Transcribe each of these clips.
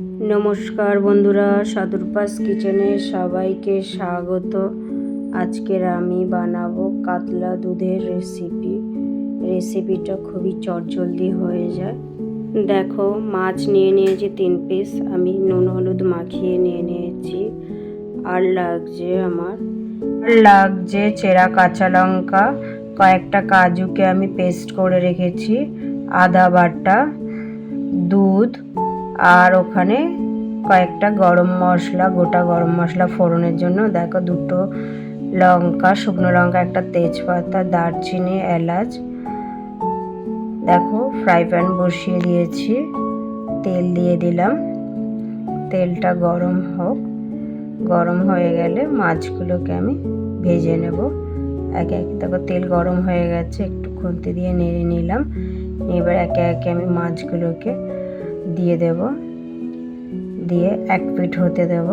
নমস্কার বন্ধুরা, সাদুরপাস কিচেনে সবাইকে স্বাগত। আজকের আমি বানাবো কাতলা দুধের রেসিপি রেসিপিটা খুবই চটজলদি হয়ে যায়। দেখো, মাছ নিয়ে নিয়েছি তিন পিস আমি নুন হলুদ মাখিয়ে নিয়ে নিয়েছি। আর লাগছে আমার, লাগছে চেরা কাঁচা লঙ্কা, কয়েকটা কাজুকে আমি পেস্ট করে রেখেছি, আদা বাটা, দুধ আর ওখানে কয়েকটা গরম মশলা, গোটা গরম মশলা ফোড়নের জন্য। দেখো দুটো লঙ্কা, শুকনো লঙ্কা, একটা তেজপাতা, দারচিনি, এলাচ। দেখো ফ্রাই প্যান বসিয়ে দিয়েছি। তেল দিয়ে দিলাম। তেলটা গরম হোক। গরম হয়ে গেলে মাছগুলোকে আমি ভেজে নেব। একে একে দেখো তেল গরম হয়ে গেছে, একটু খুন্তি দিয়ে নেড়ে নিলাম। এবার একে একে আমি মাছগুলোকে দিয়ে দেব। দিয়ে এক পিঠ হতে দেব।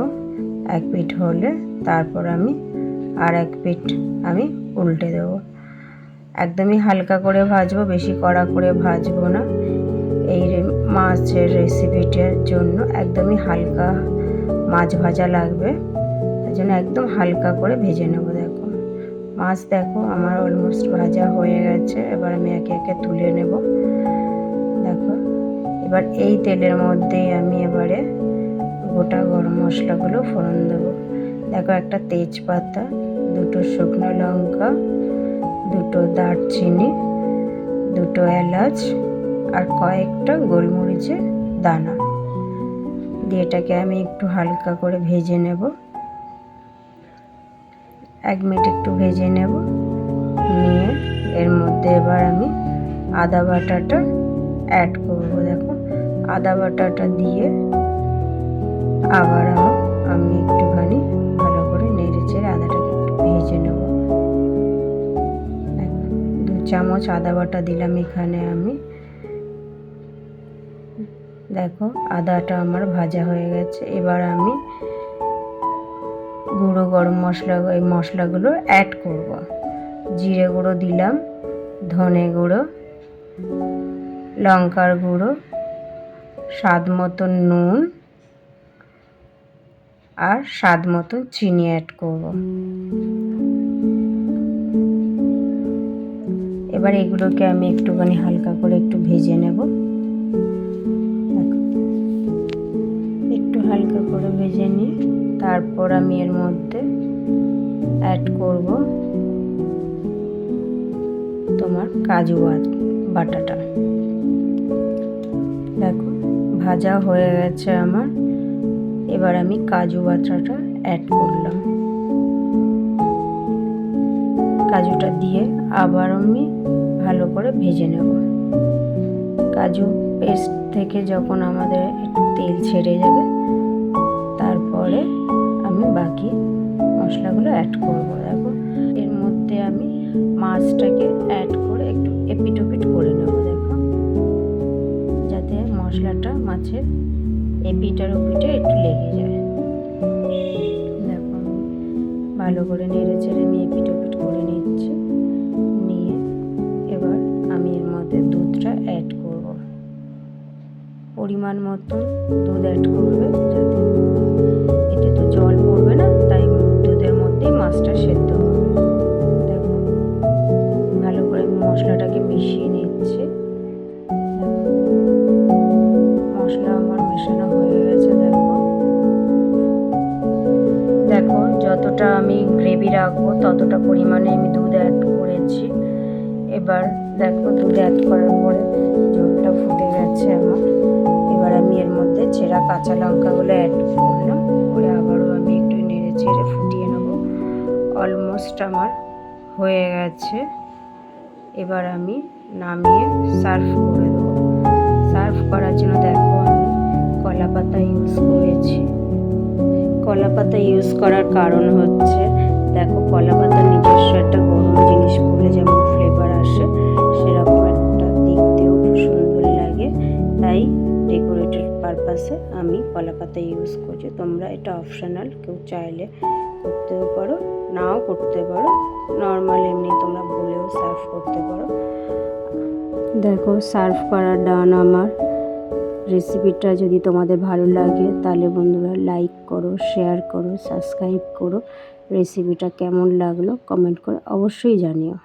এক পিঠ হলে তারপর আমি আর এক পিঠ আমি উল্টে দেব। একদমই হালকা করে ভাজবো, বেশি কড়া করে ভাজবো না। এই মাছের রেসিপিটার জন্য একদমই হালকা মাছ ভাজা লাগবে। তার জন্য একদম হালকা করে ভেজে নেব, দেখো। মাছ দেখো, আমার অলমোস্ট ভাজা হয়ে গেছে। এবার আমি একে একে তুলে নেব। এবার এই তেলের মধ্যেই আমি এবারে গোটা গরম মশলাগুলো ফোড়ন দেবো। দেখো একটা তেজপাতা, দুটো শুকনো লঙ্কা, দুটো দারচিনি, দুটো এলাচ আর কয়েকটা গোলমরিচের দানা। দিয়ে এটাকে আমি একটু হালকা করে ভেজে নেব। এক মিনিট একটু ভেজে নেব। নিয়ে এর মধ্যে এবার আমি আদা বাটাটা অ্যাড করব। আদা বাটাটা দিয়ে আবার আমি একটুখানি ভালো করে নেড়ে চেড়ে আদাটাকে একটু ভেজে নেব। দু চামচ আদা বাটা দিলাম এখানে আমি। দেখো, আদাটা আমার ভাজা হয়ে গেছে। এবার আমি গুঁড়ো গরম মশলা, এই মশলাগুলো অ্যাড করব। জিরে গুঁড়ো দিলাম, ধনে গুঁড়ো, লঙ্কার গুঁড়ো স্বাদ মতন নুন আর স্বাদ মতন চিনি অ্যাড করব। এবার এগুলোকে আমি একটুখানি হালকা করে একটু ভেজে নেব। একটু হালকা করে ভেজে নিয়ে তারপর আমি এর মধ্যে অ্যাড করব তোমার কাজু বাট- বাটাটা। দেখো ভাজা হয়ে গেছে আমার। এবার আমি কাজু বাটাটা অ্যাড করলাম। কাজুটা দিয়ে আবার আমি ভালো করে ভেজে নেব। কাজু পেস্ট থেকে যখন আমাদের একটু তেল ছেড়ে যাবে, তারপরে আমি বাকি মশলাগুলো অ্যাড করব। দেখো, এর মধ্যে আমি মাছটাকে অ্যাড মশলাটা এই এপিটার ওপিটা একটু লেগে যায়। দেখো, ভালো করে নেড়ে চেড়ে আমি এপিটোপিট করে নিচ্ছি। নিয়ে এবার আমি এর মধ্যে দুধটা অ্যাড করব। পরিমাণ মতন দুধ অ্যাড করবে যাতে এতে তো জল পড়বে আমি গ্রেভি রাখব, ততটা পরিমাণে আমি দুধ অ্যাড করেছি। এবার দেখো দুধ অ্যাড করার পরে ঝোলটা ফুটে গেছে আমার। এবার আমি এর মধ্যে চেরা কাঁচা লঙ্কাগুলো অ্যাড করলাম। করে আবারও আমি একটু নেড়ে চেড়ে ফুটিয়ে নেব। অলমোস্ট আমার হয়ে গেছে। এবার আমি নামিয়ে সার্ভ করে দেবো। সার্ভ করার জন্য দেখো আমি কলা পাতা ইউজ করেছি। কলা পাতা ইউজ করার কারণ হচ্ছে, দেখো কলা পাতার নিজস্ব একটা গরম জিনিস পড়লে যেমন ফ্লেভার আসে, সেরকম একটা দেখতেও খুব সুন্দর লাগে। তাই ডেকোরেটেড পারপাসে আমি কলা পাতা ইউজ করছি। তোমরা এটা অপশনাল কেউ চাইলে করতেও পারো, নাও করতে পারো। নর্মাল এমনি তোমরা বলেও সার্ভ করতে পারো। দেখো সার্ভ করা ডান আমার। রেসিপিটা যদি তোমাদের ভালো লাগে, তাহলে বন্ধুরা লাইক করো শেয়ার করো সাবস্ক্রাইব করো। রেসিপিটা কেমন লাগল কমেন্ট করে অবশ্যই জানিও।